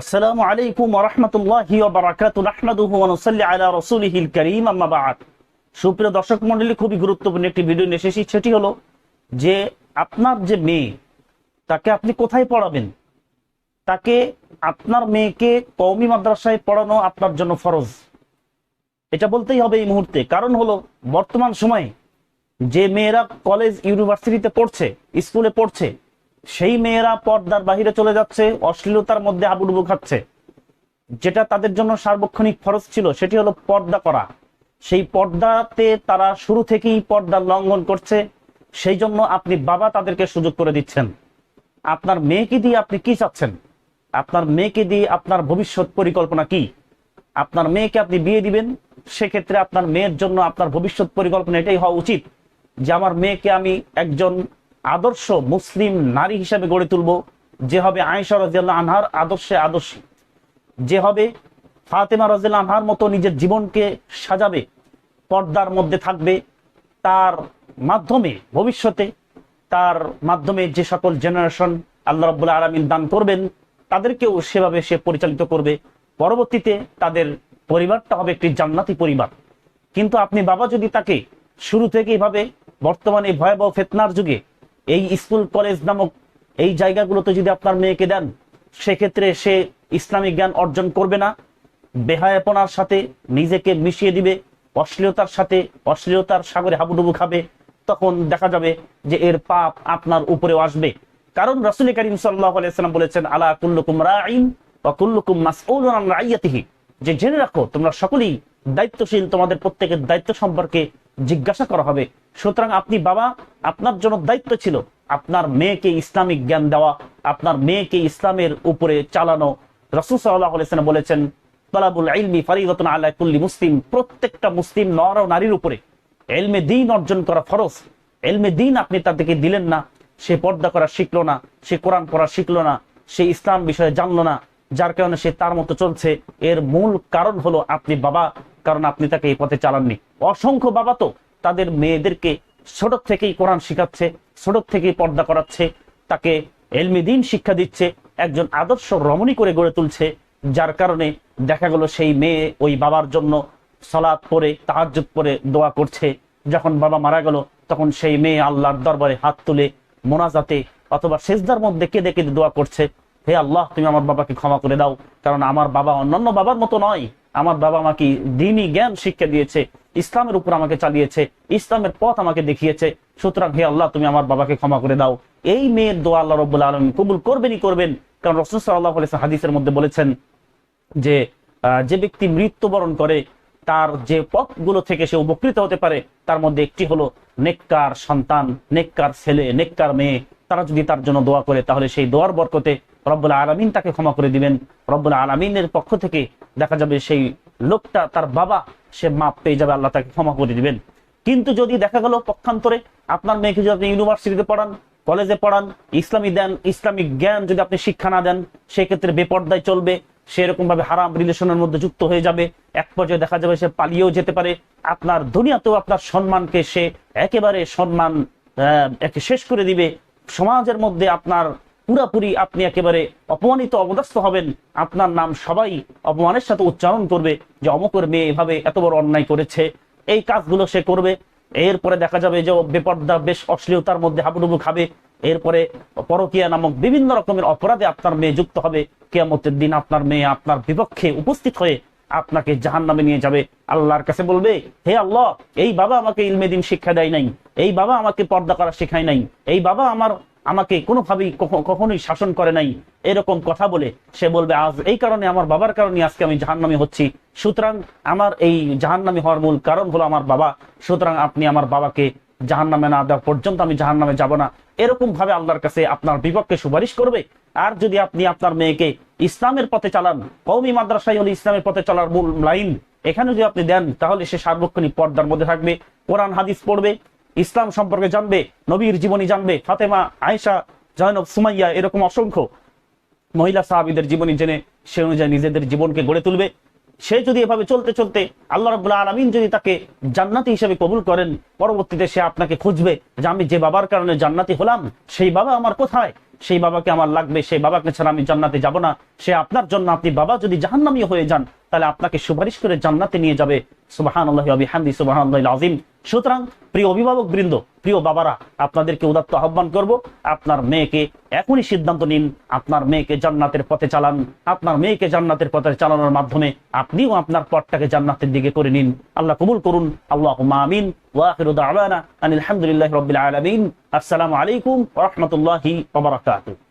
আসসালামু আলাইকুম নুসাল্লি আলা রাসূলিহিল কারীম, আম্মা বা'দ। সুপ্রিয় দর্শক মণ্ডলী খুবই গুরুত্বপূর্ণ একটি ভিডিও নিয়ে এসেছি। সেটি হলো যে আপনার যে মেয়ে, তাকে আপনি কোথায় পড়াবেন? তাকে আপনার মেয়েকে কওমি মাদ্রাসায় পড়ানো আপনার জন্য ফরজ। এটা বলতেই হবে এই মুহূর্তে। কারণ হলো, বর্তমান সময়ে যে মেয়েরা কলেজ, ইউনিভার্সিটিতে পড়ছে, স্কুলে পড়ছে সেই মেয়েরা পর্দার বাহিরে চলে যাচ্ছে, অশ্লীলতার মধ্যে হাবুডুবু খাচ্ছে। যেটা তাদের জন্য সার্বক্ষণিক খরচ ছিল, সেটি হলো পর্দা করা। সেই পর্দাতে তারা শুরু থেকেই পর্দার লঙ্ঘন করছে। সেই জন্য আপনি বাবা তাদেরকে সুযোগ করে দিচ্ছেন। আপনার মেয়েকে দিয়ে আপনি কি চাচ্ছেন? আপনার মেয়েকে দিয়ে আপনার ভবিষ্যৎ পরিকল্পনা কি? আপনার মেয়েকে আপনি বিয়ে দিবেন, সেক্ষেত্রে আপনার মেয়ের জন্য আপনার ভবিষ্যৎ পরিকল্পনা এটাই হওয়া উচিত যে আমার মেয়েকে আমি একজন আদর্শ মুসলিম নারী হিসাবে গড়ে তুলব। যে হবে আয়েশা রাজিয়াল্লাহ আনহার আদর্শে আদর্শী। যে হবে ফাতেমা রাজিয়াল্লাহ আনহার মতো নিজের জীবনকে সাজাবে, পর্দার মধ্যে থাকবে। তার মাধ্যমে ভবিষ্যতে, তার মাধ্যমে যে সকল জেনারেশন আল্লাহ রব্বুল্লাহ আলমিন দান করবেন, তাদেরকেও সেভাবে সে পরিচালিত করবে। পরবর্তীতে তাদের পরিবারটা হবে একটি জান্নাতি পরিবার। কিন্তু আপনি বাবা যদি তাকে শুরু থেকে এইভাবে বর্তমানে ভয়াবহ ফেতনার যুগে এই স্কুল, কলেজ নামক এই জায়গাগুলোতে যদি আপনার মেয়েকে দেন, সেক্ষেত্রে সে ইসলামিক জ্ঞান অর্জন করবে না। বেহায়াপনার সাথে নিজেকে মিশিয়ে দিবে, অশ্লীলতার সাথে অশ্লীলতার সাগরে হাবুডুবু খাবে। তখন দেখা যাবে যে এর পাপ আপনার উপরেও আসবে। কারণ রসুল করিম সাল্লাম বলেছেন, আলা কুল্লুকুম রাইন বা কুল্লুকুম মাসউলুন রাইয়াতিহি। যে জেনে রাখো, তোমরা সকলেই দায়িত্বশীল, তোমাদের প্রত্যেকের দায়িত্ব সম্পর্কে জিজ্ঞাসা করা হবে, সুতরাং আপনি বাবা, আপনার জন্য দায়িত্ব ছিল আপনার মেয়েকে ইসলামিক জ্ঞান দেওয়া, আপনার মেয়েকে ইসলামের উপরে চালানো। রসুল সাল্লাহ আলাইসাল্লাম বলেছেন ফারিদতুন মুসলিম। প্রত্যেকটা মুসলিম নর ও নারীর উপরে এলমে দিন অর্জন করা এলমে দিন আপনি তাদেরকে দিলেন না। সে পর্দা করা শিখলো না, সে কোরআন শিখলো না, সে ইসলাম বিষয়ে জানলো না, যার কারণে সে তার মতো চলছে। এর মূল কারণ হলো আপনি বাবা কারণ আপনি তাকে এই পথে চালাননি। অসংখ্য বাবা তো তাদের মেয়েদেরকে ছোট থেকেই কোরআন শিখাচ্ছে, ছোট থেকেই পর্দা করাচ্ছে, তাকে এলমি দিন শিক্ষা দিচ্ছে, একজন আদর্শ রমণী করে গড়ে তুলছে, যার কারণে দেখা গেল সেই মেয়ে ওই বাবার জন্য সলাৎ পরে, তাহাজ্জুদ পরে দোয়া করছে। যখন বাবা মারা গেল, তখন সেই মেয়ে আল্লাহর দরবারে হাত তুলে মোনাজাতে অথবা সেজদার মধ্যে কেঁদে কেঁদে দোয়া করছে, হে আল্লাহ, তুমি আমার বাবাকে ক্ষমা করে দাও, কারণ আমার বাবা অন্যান্য বাবার মতো নয়। আমার বাবা আমাকে দিনই জ্ঞান শিক্ষা দিয়েছে, ইসলামের উপর আমাকে চালিয়েছে, ইসলামের পথ আমাকে দেখিয়েছে। সুতরাং হে আল্লাহ, তুমি আমার বাবাকে ক্ষমা করে দাও। এই মেয়ের দোয়া আল্লাহ রব্বুল আলম কবুল করবেনই করবেন। কারণ রসুল সাল্লাহ হাদিসের মধ্যে বলেছেন যে যে ব্যক্তি মৃত্যুবরণ করে, তার যে পথগুলো থেকে সে উপকৃত হতে পারে, তার মধ্যে একটি হলো নেককার সন্তান, নেককার ছেলে, নেককার মেয়ে। তারা যদি তার জন্য দোয়া করে, তাহলে সেই দোয়ার বরকতে রব্বুল আলমিন তাকে ক্ষমা করে দিবেন। রব্বুল আলমিনের পক্ষ থেকে দেখা যাবে সেই লোকটা, তার বাবা, সে মাপ পেয়ে যাবে, আল্লাহ তাকে ক্ষমা করে দিবেন। কিন্তু যদি দেখা গেল পক্ষান্তরে আপনার মেয়েকে যদি আপনি ইউনিভার্সিটিতে পড়ান, কলেজে পড়ান, ইসলামী দেন, ইসলামিক জ্ঞান যদি আপনি শিক্ষা না দেন, সেক্ষেত্রে বেপর্দায় চলবে সেরকম ভাবে হারাম রিলেশনের মধ্যে যুক্ত হয়ে যাবে, এক পর্যায়ে দেখা যাবে সে পালিয়েও যেতে পারে, আপনার দুনিয়াতেও আপনার সম্মানকে সে একেবারে সম্মান শেষ করে দিবে। সমাজের মধ্যে আপনার পুরাপুরি আপনি একেবারে অপমানিত অবদস্থ হবেন। আপনার নাম সবাই অপমানের সাথে উচ্চারণ করবে যে অমকের মেয়ে এভাবে এত বড় অন্যায় করেছে। এই কাজগুলো সে করবে। এরপরে দেখা যাবে যে বেপর্দা, বেশ অশ্লীলতার মধ্যে হাবুডুবু খাবে। এরপরে পরকিয়া নামক বিভিন্ন রকমের অপরাধে আপনার মেয়ে যুক্ত হবে। কেয়ামতের দিন আপনার মেয়ে আপনার বিপক্ষে উপস্থিত হয়ে আপনাকে জাহান নামে নিয়ে যাবে। আল্লাহর কাছে বলবে, হে আল্লাহ, এই বাবা আমাকে ইলমে দিন শিক্ষা দেয় নাই। এই বাবা আমাকে পর্দা করা শেখায় নাই। এই বাবা আমার আমাকে কোনোভাবেই কখ- কখনোই শাসন করে নাই, এরকম কথা বলে সে বলবে, আজ এই কারণে, আমার বাবার কারণে আজকে আমি জাহান্নামী হচ্ছি। সুতরাং আমার এই জাহান্নামী হওয়ার মূল কারণ হলো আমার বাবা। সুতরাং আপনি আমার বাবাকে জাহান্নামে না দেওয়া পর্যন্ত আমি জাহান্নামে যাব না। এরকম ভাবে আল্লাহর কাছে আপনার বিপক্ষে সুপারিশ করবে। আর যদি আপনি আপনার মেয়েকে ইসলামের পথে চালান কৌমি মাদ্রাসাই হলে ইসলামের পথে চলার মূল লাইন এখানে যদি আপনি দেন, তাহলে সে সার্বক্ষণিক পর্দার মধ্যে থাকবে, কোরআন, হাদিস পড়বে ইসলাম সম্পর্কে জানবে, নবীর জীবনী জানবে, ফাতেমা, আয়েশা জয়নব সুমাইয়া, এরকম অসংখ্য মহিলা সাহাবিদের জীবনী জেনে সে অনুযায়ী নিজেদের জীবনকে গড়ে তুলবে। সে যদি এভাবে চলতে চলতে আল্লাহ রাবুল্লাহ আলমিন যদি তাকে জান্নাতি হিসেবে কবুল করেন, পরবর্তীতে সে আপনাকে খুঁজবে যে আমি যে বাবার কারণে জান্নাতি হলাম, সেই বাবা আমার কোথায়? সেই বাবাকে আমার লাগবে, সেই বাবাকে ছাড়া আমি জান্নাতে যাব না। সে আপনার জন্য আপনি বাবা যদি জাহান্নামী হয়ে যান তাহলে আপনাকে সুপারিশ করে জান্নাতে নিয়ে যাবে। সুবাহান আল্লাহ হামদি সুবাহান আজিম সুতরাং প্রিয় অভিভাবক বৃন্দ, প্রিয় বাবারা, আপনাদেরকে উদাত্ত আহ্বান করব, আপনার মেয়েকে এখনই সিদ্ধান্ত নিন, আপনার মেয়েকে জান্নাতের পথে চালান, আপনার মেয়েকে জান্নাতের পথে চালানোর মাধ্যমে আপনিও আপনার পথটাকে জান্নাতের দিকে করে নিন। আল্লাহ কবুল করুন। আল্লাহ আমিন। ওয়াখির দাওয়ানা আনিল হামদুলিল্লাহ রবিল আলমিন। আসসালামু আলাইকুম ওরহমতুল্লাহি ওবরাকাতুহ